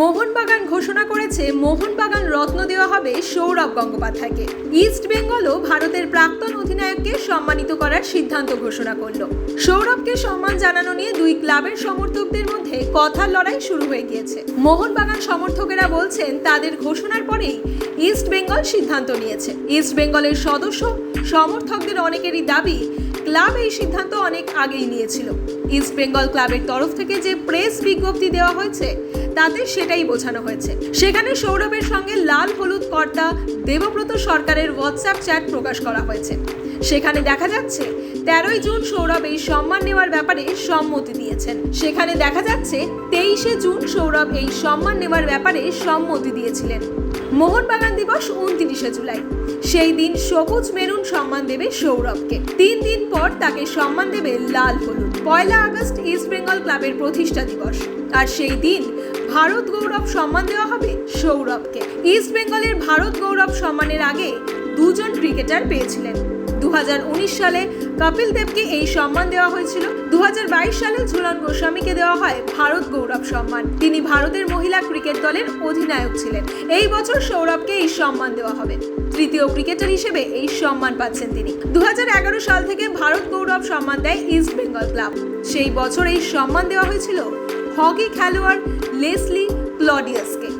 মোহনবাগান ঘোষণা করেছে মোহনবাগান রত্ন দেওয়া হবে সৌরভ গঙ্গোপাধ্যায়কে। ইস্ট বেঙ্গলও ভারতের প্রাক্তন অধিনায়ককে সম্মানিত করার সিদ্ধান্ত ঘোষণা করল। সৌরভকে সম্মান জানানো নিয়ে দুই ক্লাবের সমর্থকদের মধ্যে কথার লড়াই শুরু হয়ে গিয়েছে। মোহনবাগান সমর্থকেরা বলছেন, তাদের ঘোষণার পরেই ইস্ট বেঙ্গল সিদ্ধান্ত নিয়েছে। ইস্ট বেঙ্গলের সদস্য সমর্থকদের অনেকেরই দাবি, ক্লাব এই সিদ্ধান্ত অনেক আগেই নিয়েছিল। ইস্ট বেঙ্গল ক্লাবের তরফ থেকে যে প্রেস বিজ্ঞপ্তি দেওয়া হয়েছে তাতে সেটাই বোঝানো হয়েছে। সেখানে সৌরভের সঙ্গে লাল হলুদ কর্তা দেবব্রত সরকারের হোয়াটসঅ্যাপ চ্যাট প্রকাশ করা হয়েছে। সেখানে দেখা যাচ্ছে, তেরোই জুন সৌরভ এই সম্মান নেওয়ার ব্যাপারে সম্মতি দিয়েছেন। সেখানে দেখা যাচ্ছে, তেইশে জুন সৌরভ এই সম্মান নেওয়ার ব্যাপারে সম্মতি দিয়েছিলেন। মোহনবাগান দিবস উনত্রিশে জুলাই। সেই দিন সবুজ মেরুন সম্মান দেবে সৌরভকে। তিন দিন পর তাকে সম্মান দেবে লাল হলুদ। পয়লা আগস্ট ইস্ট বেঙ্গল ক্লাবের প্রতিষ্ঠা দিবস। আর সেই দিন ভারত গৌরব সম্মান দেওয়া হবে সৌরভকে। ইস্ট বেঙ্গলের ভারত গৌরব সম্মানের আগে দুজন ক্রিকেটার পেয়েছিলেন। দু হাজার উনিশ সালে কপিল দেবকে এই সম্মান দেওয়া হয়েছিল। দু হাজার বাইশ সালে ঝুলন গোস্বামীকে দেওয়া হয় ভারত গৌরব সম্মান। তিনি ভারতের মহিলা ক্রিকেট দলের অধিনায়ক ছিলেন। এই বছর সৌরভকে এই সম্মান দেওয়া হবে। তৃতীয় ক্রিকেটার হিসেবে এই সম্মান পাচ্ছেন তিনি। দু হাজার এগারো সাল থেকে ভারত গৌরব সম্মান দেয় ইস্ট বেঙ্গল ক্লাব সেই বছর এই সম্মান দেওয়া হয়েছিল হকি খেলোয়াড় লেসলি ক্লডিয়াসকে